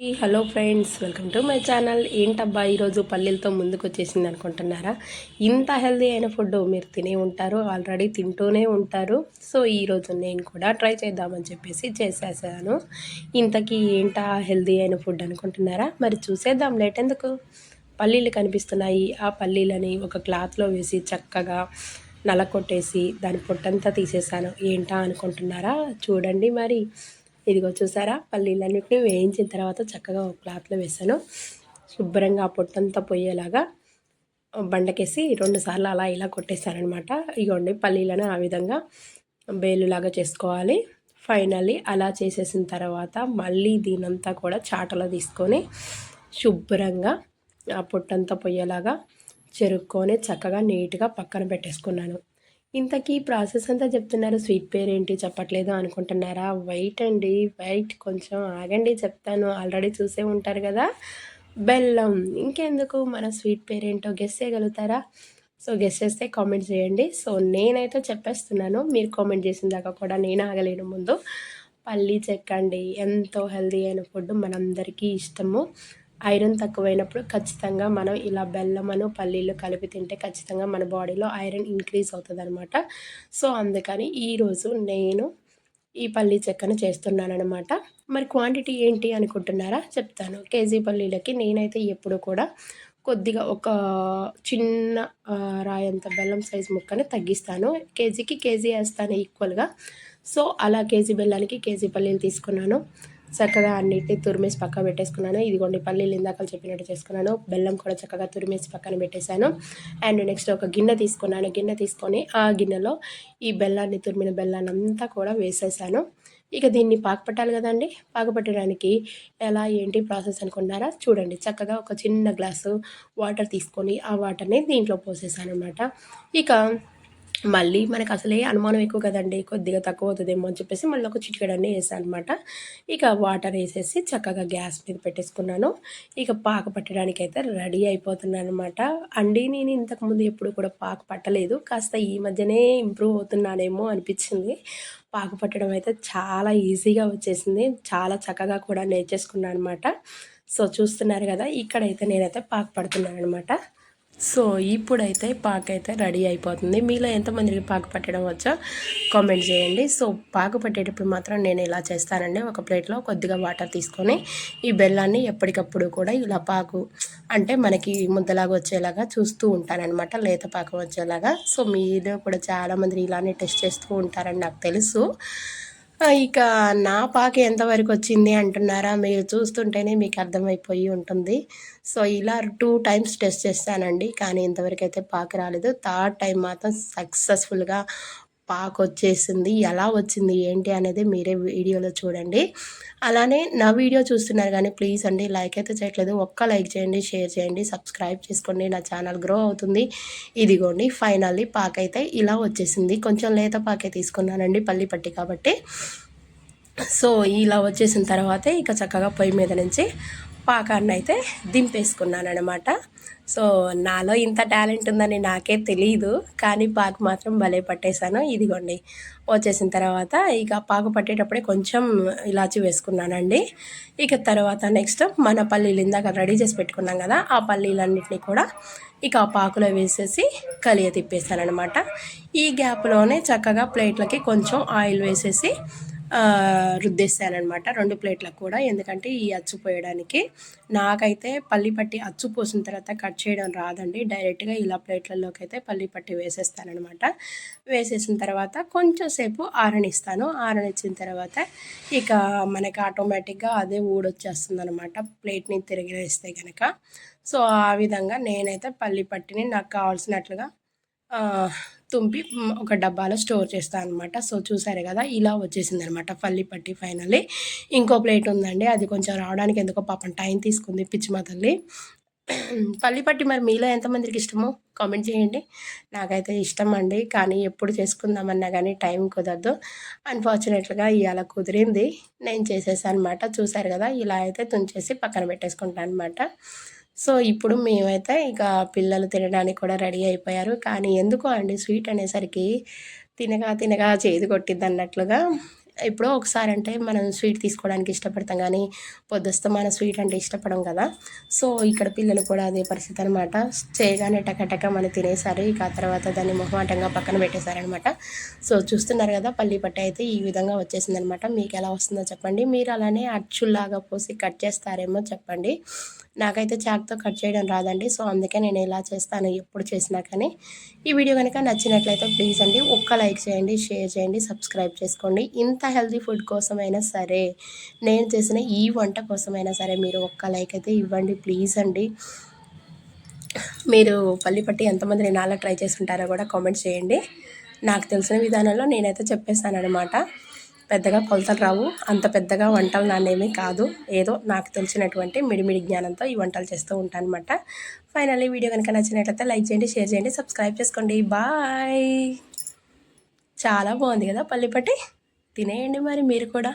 ఈ hello friends welcome to my channel ఏంటబ్బా ఈరోజు పల్లెలతో ముందుకు వచ్చేసింది అనుకుంటున్నారా? ఇంత హెల్దీ అయిన ఫుడ్ మీరు తినే ఉంటారు ఆల్రెడీ తింటూనే ఉంటారు. సో ఈరోజు నేను కూడా ట్రై చేద్దామని చెప్పేసి చేసేసాను. ఇంతకీ ఏంటా హెల్దీ అయిన ఫుడ్ అనుకుంటున్నారా? మరి చూసేద్దాం లేట్ ఎందుకు? పల్లీలు కనిపిస్తున్నాయి. ఆ పల్లీలని ఒక క్లాత్లో వేసి చక్కగా నలకొట్టేసి దాని పొట్టంతా తీసేసాను. ఏంటా అనుకుంటున్నారా? చూడండి మరి. ఇదిగో చూసారా? పల్లీలన్నింటినీ వేయించిన తర్వాత చక్కగా ఒక క్లాత్లో వేసాను. శుభ్రంగా పొట్టంతా పోయేలాగా బండకేసి రెండుసార్లు అలా ఇలా కొట్టేశారనమాట. ఇగోండి పల్లీలను ఆ విధంగా బేలులాగా చేసుకోవాలి. ఫైనల్లీ అలా చేసేసిన తర్వాత మళ్ళీ దీనంతా కూడా చాటలో తీసుకొని శుభ్రంగా ఆ పొట్టంతా పొయ్యేలాగా చెరుక్కొని చక్కగా నీట్గా పక్కన పెట్టేసుకున్నాను. ఇంతకీ ప్రాసెస్ అంతా చెప్తున్నారు స్వీట్ పేరు ఏంటి చెప్పట్లేదు అనుకుంటున్నారా? వైట్ అండి వైట్ కొంచెం ఆగండి చెప్తాను. ఆల్రెడీ చూసే ఉంటారు కదా? బెల్లం. ఇంకెందుకు? మన స్వీట్ పేరు ఏంటో గెస్ చేయగలుగుతారా? సో గెస్ చేస్తే కామెంట్ చేయండి. సో నేనైతే చెప్పేస్తున్నాను. మీరు కామెంట్ చేసిన దాకా కూడా నేను ఆగలేను ముందు. పల్లీ చెక్కండి ఎంతో హెల్దీ అయిన ఫుడ్ మనందరికీ ఇష్టము. ఐరన్ తక్కువైనప్పుడు ఖచ్చితంగా మనం ఇలా బెల్లమను పల్లీలు కలిపి తింటే ఖచ్చితంగా మన బాడీలో ఐరన్ ఇంక్రీజ్ అవుతుంది అనమాట సో అందుకని ఈరోజు నేను ఈ పల్లీ చెక్కను చేస్తున్నాను అనమాట మరి క్వాంటిటీ ఏంటి అనుకుంటున్నారా? చెప్తాను. కేజీ పల్లీలకి నేనైతే ఎప్పుడు కూడా కొద్దిగా ఒక చిన్న రాయంత బెల్లం సైజ్ ముక్కని తగ్గిస్తాను. కేజీకి కేజీ వేస్తాను ఈక్వల్గా. సో అలా కేజీ బెల్లానికి కేజీ పల్లీలు తీసుకున్నాను. చక్కగా అన్నిటిని తురిమేసి పక్క పెట్టేసుకున్నాను. ఇదిగోండి పల్లీలు ఇందాక చెప్పినట్టు చేసుకున్నాను. బెల్లం కూడా చక్కగా తురిమేసి పక్కన పెట్టేశాను. అండ్ నెక్స్ట్ ఒక గిన్నె తీసుకున్నాను. గిన్నె తీసుకొని ఆ గిన్నెలో ఈ బెల్లాన్ని తురిమిన బెల్లాన్ని అంతా కూడా వేసేసాను. ఇక దీన్ని పాకపట్టాలి కదండి. పాకపట్టడానికి ఎలా ఏంటి ప్రాసెస్ అనుకున్నారా చూడండి చక్కగా ఒక చిన్న గ్లాసు వాటర్ తీసుకొని ఆ వాటర్ని దీంట్లో పోసేసాను అనమాట ఇక మళ్ళీ మనకు అసలే అనుమానం ఎక్కువ కదండి కొద్దిగా తక్కువ అవుతుందేమో అని చెప్పేసి మళ్ళీ ఒక చిటికెడన్నీ వేసాను అనమాట ఇక వాటర్ వేసేసి చక్కగా గ్యాస్ మీద పెట్టేసుకున్నాను. ఇక పాక పట్టడానికి అయితే రెడీ అయిపోతున్నాను అనమాట అండి నేను ఇంతకుముందు ఎప్పుడు కూడా పాక పట్టలేదు. కాస్త ఈ మధ్యనే ఇంప్రూవ్ అవుతున్నానేమో అనిపించింది. పాక పట్టడం అయితే చాలా ఈజీగా వచ్చేసింది. చాలా చక్కగా కూడా నేర్చేసుకున్నాను అనమాట సో చూస్తున్నారు కదా ఇక్కడైతే నేనైతే పాక పడుతున్నాను అనమాట సో ఇప్పుడైతే పాక అయితే రెడీ అయిపోతుంది. మీలో ఎంతమందికి పాక పట్టడం వచ్చో? కామెంట్ చేయండి. సో పాక పట్టేటప్పుడు మాత్రం నేను ఇలా చేస్తానండి. ఒక ప్లేట్లో కొద్దిగా వాటర్ తీసుకొని ఈ బెల్లాన్ని ఎప్పటికప్పుడు కూడా ఇలా పాకు అంటే మనకి ముద్దలాగా వచ్చేలాగా చూస్తూ ఉంటానన్నమాట. లేత పాకం వచ్చేలాగా. సో మీరు కూడా చాలామంది ఇలానే టెస్ట్ చేస్తూ ఉంటారని నాకు తెలుసు. ఇక నా పాక ఎంతవరకు వచ్చింది అంటున్నారా? మీరు చూస్తుంటేనే మీకు అర్థమైపోయి ఉంటుంది. సో ఇలా టూ టైమ్స్ టెస్ట్ చేస్తానండి. కానీ ఇంతవరకు అయితే పాక రాలేదు. థర్డ్ టైం మాత్రం సక్సెస్ఫుల్గా పాక్ వచ్చేసింది ఎలా వచ్చింది ఏంటి అనేది మీరే వీడియోలో చూడండి. అలానే నా వీడియో చూస్తున్నారు కానీ ప్లీజ్ అండి లైక్ అయితే చేయట్లేదు. ఒక్క లైక్ చేయండి షేర్ చేయండి సబ్స్క్రైబ్ చేసుకోండి. నా ఛానల్ గ్రో అవుతుంది. ఇదిగోండి ఫైనల్లీ పాక అయితే ఇలా వచ్చేసింది. కొంచెం లేత పాకే తీసుకున్నానండి పల్లి పట్టి కాబట్టి. సో ఇలా వచ్చేసిన తర్వాత ఇక చక్కగా పొయ్యి మీద నుంచి పాకాన్ని అయితే దింపేసుకున్నాను అనమాట సో నాలో ఇంత టాలెంట్ ఉందని నాకే తెలియదు కానీ పాకు మాత్రం భలే పట్టేశాను. ఇదిగోండి వచ్చేసిన తర్వాత ఇక పాకు పట్టేటప్పుడే కొంచెం ఇలాచి వేసుకున్నానండి. ఇక తర్వాత నెక్స్ట్ మన పల్లీలు ఇందాక రెడీ చేసి పెట్టుకున్నాం కదా ఆ పల్లీలన్నింటినీ కూడా ఇక ఆ పాకులో వేసేసి కలియ తిప్పేశానమాట ఈ గ్యాప్లోనే చక్కగా ప్లేట్లకి కొంచెం ఆయిల్ వేసేసి రుద్దేశానమాట రెండు ప్లేట్లకు కూడా. ఎందుకంటే ఈ అచ్చు పోయడానికి నాకైతే పల్లి పట్టి అచ్చు పోసిన తర్వాత కట్ చేయడం రాదండి. డైరెక్ట్గా ఇలా ప్లేట్లలోకి అయితే పల్లి పట్టి వేసేస్తానమాట వేసేసిన తర్వాత కొంచెం సేపు ఆరనిస్తాను. ఆరనిచ్చిన తర్వాత ఇక మనకి ఆటోమేటిక్గా అదే ఊడొచ్చేస్తుంది అనమాట ప్లేట్ని తిరిగివేస్తే కనుక సో ఆ విధంగా నేనైతే పల్లి పట్టిని నాకు కావాల్సినట్లుగా తుంపి ఒక డబ్బాలో స్టోర్ చేస్తాను అనమాట సో చూసారు కదా ఇలా వచ్చేసింది అనమాట పల్లి పట్టి ఫైనల్లీ. ఇంకో ప్లేట్ ఉందండి అది కొంచెం రావడానికి ఎందుకో పాపం టైం తీసుకుంది పిచ్చిమా తల్లి. పల్లి పట్టి మరి మీలో ఎంతమందికి ఇష్టమో? కామెంట్ చేయండి. నాకైతే ఇష్టం అండి కానీ ఎప్పుడు చేసుకుందామన్నా కానీ టైం కుదరదు. అన్ఫార్చునేట్గా ఇవాళ కుదిరింది. నేను చేసేసాను అనమాట చూసారు కదా ఇలా అయితే తుంచేసి పక్కన పెట్టేసుకుంటాను అనమాట సో ఇప్పుడు మేమైతే ఇక పిల్లలు తినడానికి కూడా రెడీ అయిపోయారు. కానీ ఎందుకో అండి స్వీట్ అనేసరికి తినగా తినగా చేదు కొట్టిద్ది అన్నట్లుగా ఎప్పుడో ఒకసారి అంటే మనం స్వీట్ తీసుకోవడానికి ఇష్టపడతాం కానీ పొద్దుస్తమాన స్వీట్ అంటే ఇష్టపడం కదా. సో ఇక్కడ పిల్లలు కూడా అదే పరిస్థితి అనమాట చేయగానే టకటక మనం తినేశారు ఇక ఆ తర్వాత దాన్ని మొహమాటంగా పక్కన పెట్టేశారనమాట సో చూస్తున్నారు కదా పల్లి పట్టి అయితే ఈ విధంగా వచ్చేసింది అనమాట మీకు ఎలా వస్తుందో చెప్పండి. మీరు అలానే అచ్చుల్లాగా పోసి కట్ చేస్తారేమో చెప్పండి. నాకైతే చాక్తో కట్ చేయడం రాదండి. సో అందుకే నేను ఇలా చేస్తాను ఎప్పుడు చేసినా కానీ. ఈ వీడియో కనుక నచ్చినట్లయితే ప్లీజ్ అండి ఒక్క లైక్ చేయండి షేర్ చేయండి సబ్స్క్రైబ్ చేసుకోండి. ఇంత హెల్తీ ఫుడ్ కోసమైనా సరే నేను చేసిన ఈ వంట కోసమైనా సరే మీరు ఒక్క లైక్ అయితే ఇవ్వండి ప్లీజ్ అండి. మీరు పల్లి పట్టి ఎంతమంది నేను అలా ట్రై చేసి ఉంటారో కూడా కామెంట్ చేయండి. నాకు తెలిసిన విధానంలో నేనైతే చెప్పేస్తానమాట పెద్దగా కొలతలు రావు అంత పెద్దగా వంటలు నానేమీ కాదు. ఏదో నాకు తెలిసినటువంటి మిడిమిడి జ్ఞానంతో ఈ వంటలు చేస్తూ ఉంటాను అనమాట ఫైనల్లీ వీడియో కనుక నచ్చినట్లయితే లైక్ చేయండి షేర్ చేయండి సబ్స్క్రైబ్ చేసుకోండి. బాయ్. చాలా బాగుంది కదా పల్లిపట్టి తినేయండి మరి మీరు కూడా.